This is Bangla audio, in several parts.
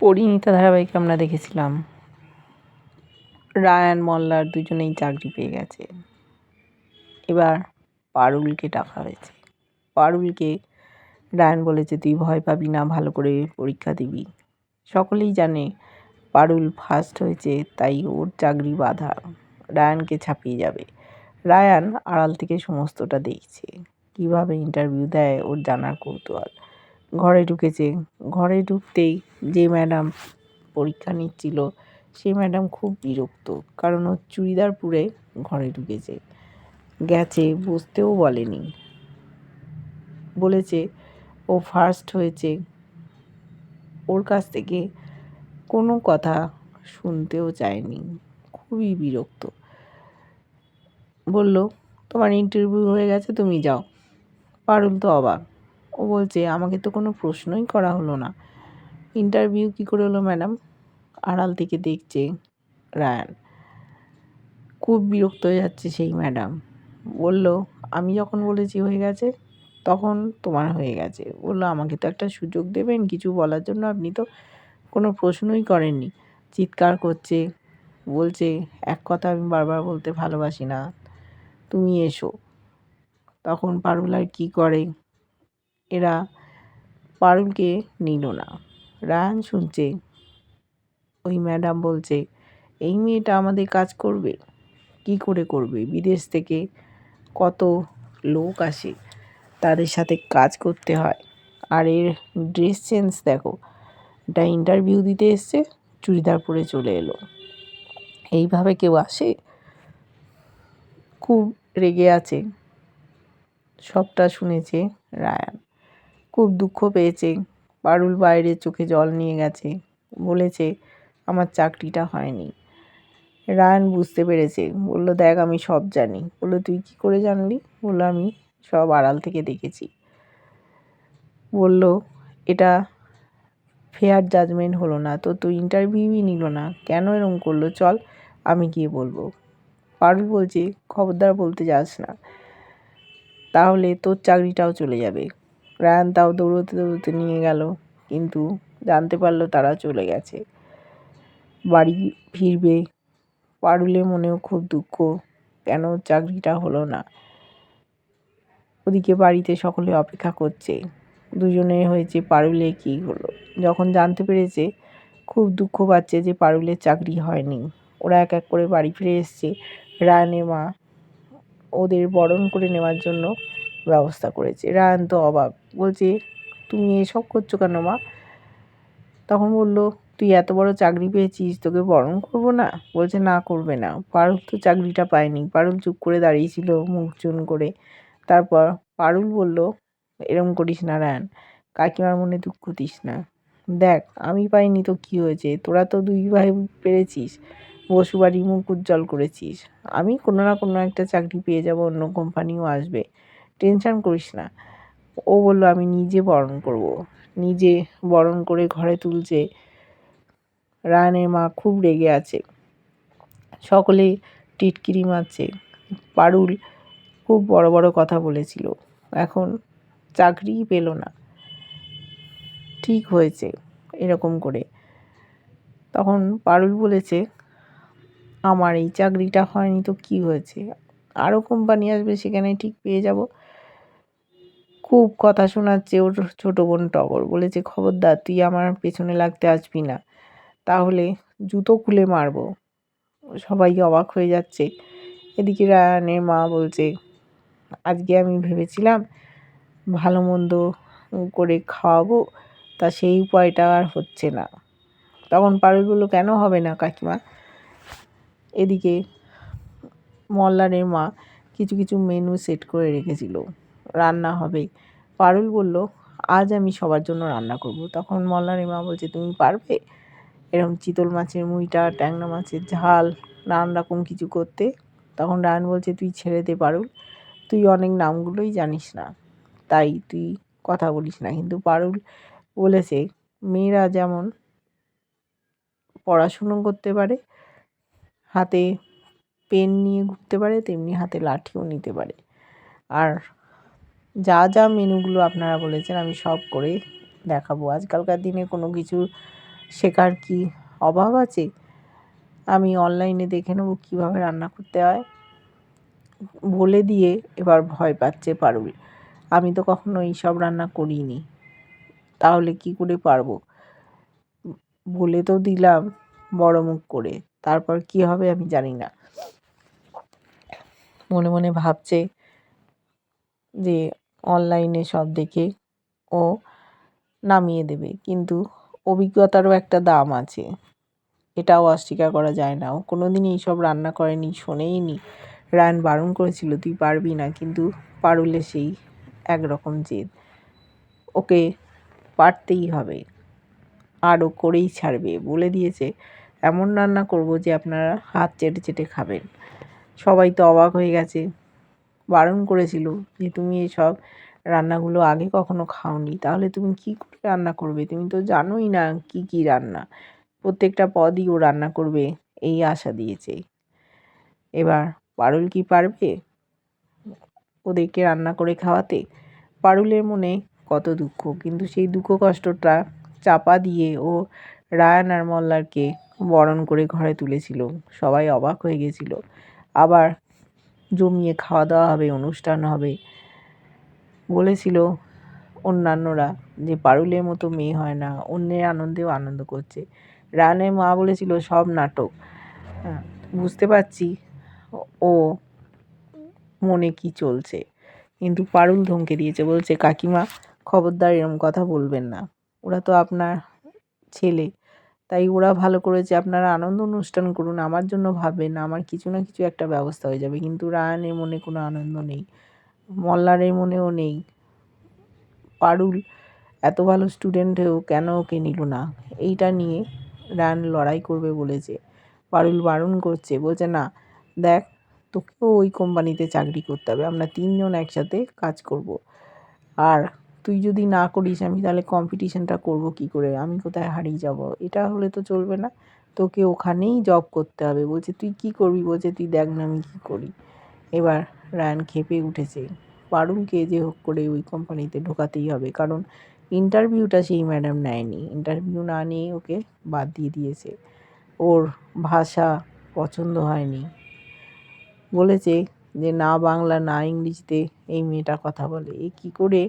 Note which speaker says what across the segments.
Speaker 1: পরিণীতা ধারাবাহিকে আমরা দেখেছিলাম। রায়ান মল্লার দুজনেই চাকরি পেয়ে গেছে। এবার পারুলকে ডাকা হয়েছে। পারুলকে রায়ান বলেছে তুই ভয় পাবি না, ভালো করে পরীক্ষা দিবি। সকলেই জানে পারুল ফার্স্ট হয়েছে, তাই ওর চাকরি বাধা। রায়ানকে ছাপিয়ে যাবে। রায়ান আড়াল থেকে সমস্তটা দেখছে। কীভাবে ইন্টারভিউ দেয়, ওর জানার কৌতূহল। ঘরে ঢুকেছে। ঘরে ঢুকতেই যে ম্যাডাম পরীক্ষা নিচ্ছিল সেই ম্যাডাম খুব বিরক্ত, কারণ ও চুড়িদার পরে ঘরে ঢুকেছে। গেছে, বসতেও বলেনি। বলেছে, ও ফার্স্ট হয়েছে। ওর কাছ থেকে কোনো কথা শুনতেও চায়নি। খুবই বিরক্ত। বলল, তোমার ইন্টারভিউ হয়ে গেছে, তুমি যাও। পারুল তো অবাক। ও বলছে, আমাকে তো কোনো প্রশ্নই করা হলো না। ইন্টারভিউ কী করে হলো, ম্যাডাম? আড়াল থেকে দেখছে রায়ান। খুব বিরক্ত হয়ে যাচ্ছে সেই ম্যাডাম। বলল, আমি যখন বলেছি হয়ে গেছে, তখন তোমার হয়ে গেছে। বলল, আমাকে তো একটা সুযোগ দেবেন, কিছু বলার জন্য আপনি তো কোনো প্রশ্নই করেননি। চিৎকার করছে। বলছে, এক কথা আমি বারবার বলতে ভালোবাসি না। তুমি এসো। তখন পারুল আর কী করে? এরা পারুলকে নিল না। রায়ান শুনছে, ওই ম্যাডাম বলছে, এই মেয়েটা আমাদের কাজ করবে? কি করে করবে? বিদেশ থেকে কত লোক আসে, তাদের সাথে কাজ করতে হয়। আর এর ড্রেস চেঞ্জ দেখো এটা ইন্টারভিউ দিতে এসছে, চুড়িদার পরে চলে এলো। এইভাবে কেউ আসে? খুব রেগে আছে। সবটা শুনেছে রায়ান খুব দুঃখ পেয়েছে। পারুল বাইরে চোখে জল নিয়ে গেছে। বলেছে, আমার চাকরিটা হয়নি। রায়ান বুঝতে পেরেছে। বলল, দেখ, আমি সব জানি। বলল, তুই কি করে জানলি? বলল, আমি সব আড়াল থেকে দেখেছি। বলল, এটা ফেয়ার জাজমেন্ট হলো না। তো তুই ইন্টারভিউই নিল না। কেন এরম করল? চল, আমি গিয়ে বলব। পারুল বলছে, খবরদার বলতে যাস না। তাহলে তোর চাকরিটাও চলে যাবে। রায়ান তাও দৌড়তে দৌড়তে নিয়ে গেল, কিন্তু জানতে পারল তারা চলে গেছে। বাড়ি ফিরবে পারুলে মনেও খুব দুঃখ, কেন চাকরিটা হলো না? ওদিকে বাড়িতে সকলে অপেক্ষা করছে। দুজনে হয়েছে পারুলে কী হলো? যখন জানতে পেরেছে, খুব দুঃখ পাচ্ছে যে পারুলের চাকরি হয়নি। ওরা এক এক করে বাড়ি ফিরে এসছে। রায়ানের মা ওদের বরণ করে নেওয়ার জন্য ব্যবস্থা করেছে। রায়ান তো অবাক বলছে তুমি এসব করছ কেন মা? তখন বলল, তুই এত বড় চাকরি পেয়েছিস, তোকে বরণ করব না? বলছে, না, করবে না। পারুল তো চাকরিটা পায়নি। পারুল চুপ করে দাঁড়িয়েছিল মুখ চুন করে। তারপর পারুল বলল, এরম করিস না রায়ান কাকিমার মনে দুঃখ দিস না। দেখ, আমি পাইনি তো কী হয়েছে? তোরা তো দুই ভাই পেরেছিস, বসুবাড়ি মুখ উজ্জ্বল করেছিস। আমি কোনো না কোনো একটা চাকরি পেয়ে যাব, অন্য কোম্পানিও আসবে। টেনশান করিস না। ও বলল, আমি নিজে বরণ করব। নিজে বরণ করে ঘরে তুলছে। রায়ানের মা খুব রেগে আছে। সকলে টিটকিরি মারছে। পারুল খুব বড় বড় কথা বলেছিল। এখন চাকরিই পেল না। ঠিক হয়েছে এরকম করে। তখন পারুল বলেছে, আমার এই চাকরিটা হয়নি তো কি হয়েছে? আরও কোম্পানি আসবে, সেখানে ঠিক পেয়ে যাব। খুব কথা শোনাচ্ছে ওর ছোটো বোন টগর। বলেছে খবরদার, তুই আমার পেছনে লাগতে আসবি না। তাহলে জুতো খুলে মারবো। সবাই অবাক হয়ে যাচ্ছে। এদিকে রায়ানের মা বলছে, আজকে আমি ভেবেছিলাম ভালো মন্দ করে খাওয়াবো, তা সেই উপায়টা আর হচ্ছে না। তখন পারুল বলল, কেন হবে না, কাকিমা? এদিকে মল্লারের মা কিছু কিছু মেনু সেট করে রেখেছিল। রান্না হবে পারুল বলল, আজ আমি সবার জন্য রান্না করব। তখন মল্লারের মা বলছে, তুমি পারবে? এরকম চিতল মাছের মুইটা, ট্যাংরা মাছের ঝাল, নানান রকম কিছু করতে। তখন রায়ন বলছে, তুই ছেড়ে দে পারুল, তুই অনেক নামগুলোই জানিস না, তাই তুই কথা বলিস না। কিন্তু পারুল বলেছে, মেয়েরা যেমন পড়াশুনো করতে পারে, হাতে পেন নিয়ে ঘুরতে পারে, তেমনি হাতে লাঠিও নিতে পারে। আর যা যা মেনুগুলো আপনারা বলেছেন আমি সব করে দেখাবো। আজকালকার দিনে কোনো কিছু শেখার কি অভাব আছে? আমি অনলাইনে দেখে নেব কীভাবে রান্না করতে হয়। বলে দিয়ে এবার ভয় পাচ্ছে পারুল। আমি তো কখনো এইসব রান্না করিনি। তাহলে কি করে পারব? বলে তো দিলাম বড় মুখ করে। তারপর কি হবে আমি জানি না। মনে মনে ভাবছে যে অনলাইনে সব দেখে ও নামিয়ে দেবে। কিন্তু অভিজ্ঞতারও একটা দাম আছে। এটাও অস্বীকার করা যায় না। ও কোনো দিন এইসব রান্না করেনি শোনেই নি রায়ন বারণ করেছিল, তুই পারবি না। কিন্তু পারুলে সেই একরকম জেদ। ওকে পারতেই হবে। আর ও করেই ছাড়বে। বলে দিয়েছে, এমন রান্না করব যে আপনারা হাত চেটে চেটে খাবেন। সবাই তো অবাক হয়ে গেছে। বারণ করেছিল যে তুমি এসব রান্নাগুলো আগে কখনো খাওনি। তাহলে তুমি কি করে রান্না করবে? তুমি তো জানোই না কি কি রান্না। প্রত্যেকটা পদই ও রান্না করবে, এই আশা দিয়েছে। এবার পারুল কি পারবে? ওদেরকে রান্না করে খাওয়াতে? পারুলের মনে কত দুঃখ, কিন্তু সেই দুঃখ কষ্টটা চাপা দিয়ে ও রায়ান আর মল্লারকে বরণ করে ঘরে তুলেছিল। সবাই অবাক হয়ে গেছিল। আবার জমিয়ে খাওয়া দাওয়া হবে অনুষ্ঠান হবে। বলেছিল অন্যান্যরা যে পারুলের মতো মেয়ে হয় না অন্যের আনন্দেও আনন্দ করছে। রায়ানের মা বলেছিল সব নাটক। হ্যাঁ, বুঝতে পারছি ও মনে কি চলছে। কিন্তু পারুল ধমকে দিয়েছে বলছে কাকিমা খবরদার এরম কথা বলবেন না। ওরা তো আপনার ছেলে। তাই ওরা ভালো করেছে আপনারা আনন্দ অনুষ্ঠান করুন, আমার জন্য ভাবেন, আমার কিছু না কিছু একটা ব্যবস্থা হয়ে যাবে। কিন্তু রায়ানের মনে কোনো আনন্দ নেই, মল্লারের মনেও নেই। পারুল, এত ভালো স্টুডেন্ট হয়েও কেন ওকে নিল না? এইটা নিয়ে রায়ান লড়াই করবে বলেছে পারুল বারণ করছে, বলছে, না, দেখ, তোকেও ওই কোম্পানিতে চাকরি করতে হবে, আমরা তিনজন একসাথে কাজ করব। আর তুই যদি না করিস, আমি তাহলে কম্পিটিশনটা করব কি করে? আমি কোথায় হারিয়ে যাব? এটা হলে তো চলবে না। তোকে ওখানেই জব করতে হবে। বলছে, তুই কি করবি? বলছে, তুই দেখ না আমি কী করি। এবার রায়ান খেপে উঠেছে। পারুলকে যে হোক করে ওই কোম্পানিতে ঢোকাতেই হবে। কারণ ইন্টারভিউটা সেই ম্যাডাম নেয়নি। ইন্টারভিউ না নিয়ে ওকে বাদ দিয়ে দিয়েছে। ওর ভাষা পছন্দ হয়নি। বলেছে যে, না বাংলা, না ইংরেজিতে এই মেয়েটা কথা বলে। এ কী করে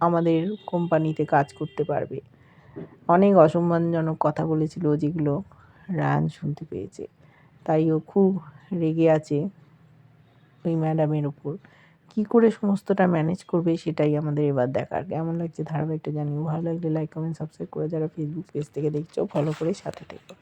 Speaker 1: আমাদের কোম্পানিতে কাজ করতে পারবে। অনেক অসম্মানজনক কথা বলেছিল যেগুলো রায়ান শুনতে পেয়েছে। তাই ও খুব রেগে আছে ওই ম্যাডামের ওপর। কী করে সমস্তটা ম্যানেজ করবে সেটাই আমাদের এবার দেখার। কেমন লাগছে ধারাবাহিকটা জানিও। ভালো লাগলে লাইক কমেন্ট সাবস্ক্রাইব করে যারা ফেসবুক পেজ থেকে দেখছ ফলো করে সাথে থেকো।